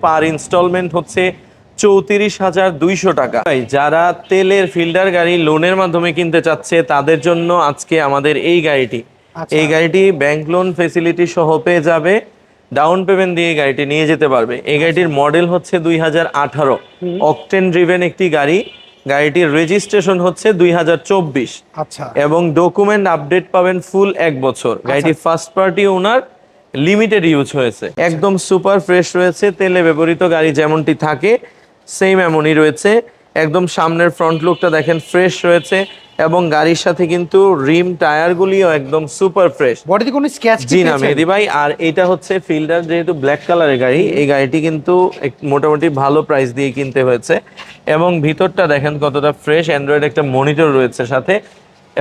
পার instalment হচ্ছে চৌত্রিশ হাজার দুইশো টাকা। যারা তেলের ফিল্টার গাড়ি লোনের মাধ্যমে কিনতে চাচ্ছে তাদের জন্য আজকে আমাদের এই গাড়িটি। আচ্ছা। এই গাড়িটি ব্যাংক লোন ফেসিলিটি সহ পেয়ে যাবে ডাউন পেমেন্ট দিয়ে গাড়িটি নিয়ে যেতে পারবে। এই গাড়িটির মডেল হচ্ছে দুই হাজার আঠারো। অকটেন ড্রিভেন একটি গাড়ি। গাড়িটির রেজিস্ট্রেশন হচ্ছে দুই হাজার চব্বিশ। আচ্ছা। এবং ডকুমেন্ট আপডেট পাবেন ফুল এক বছর। গাড়িটি first party owner limited use হয়েছে। একদম সুপার ফ্রেশ রয়েছে তেলে ব্যবহৃত গাড়ি যেমনটি থাকে সেম এমনই রয়েছে। একদম সামনের ফ্রন্ট লুকটা দেখেন ফ্রেশ রয়েছে এবং গাড়ির সাথে কিন্তু রিম টায়ারগুলিও একদম সুপার ফ্রেশ বডিতে কোনো স্ক্র্যাচ জি না মেহেদি ভাই আর এটা হচ্ছে ফিল্ডার যেহেতু ব্ল্যাক কালারের গাড়ি এই গাড়িটি কিন্তু মোটামুটি ভালো প্রাইস দিয়ে কিনতে হয়েছে। এবং ভিতরটা দেখেন কতটা ফ্রেশ অ্যান্ড্রয়েড একটা মনিটর রয়েছে সাথে।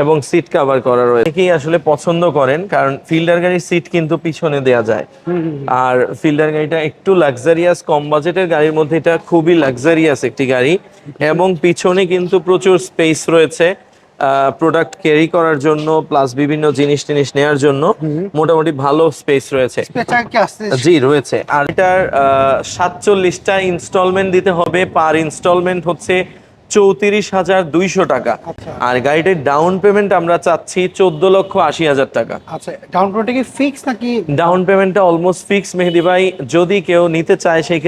এবং সিট কভার করা রয়েছে। অনেকেই আসলে পছন্দ করেন কারণ ফিল্ডার গাড়ির সিট কিন্তু পিছনে দেয়া যায়। আর ফিল্ডার গাড়িটা একটু লাক্সারিয়াস কম বাজেটের গাড়ির মধ্যে এটা খুবই লাক্সারিয়াস একটি গাড়ি। এবং পিছনে কিন্তু প্রচুর স্পেস রয়েছে প্রোডাক্ট ক্যারি করার জন্য প্লাস বিভিন্ন জিনিস টিনিস নেওয়ার জন্য। মোটামুটি ভালো স্পেস রয়েছে। জি রয়েছে। আর এটার সাতচল্লিশটা ইনস্টলমেন্ট দিতে হবে। পার ইনস্টলমেন্ট হচ্ছে চৌত্রিশ হাজার দুইশো টাকা। আচ্ছা। আর গাড়িটির ডাউন পেমেন্ট আমরা চাচ্ছি চোদ্দ লক্ষ আশি হাজার টাকা। আচ্ছা ডাউন পেমেন্ট কি ফিক্স নাকি? ডাউন পেমেন্টটা অলমোস্ট ফিক্স মেহেদি ভাই। যদি কেউ নিতে চায় সেই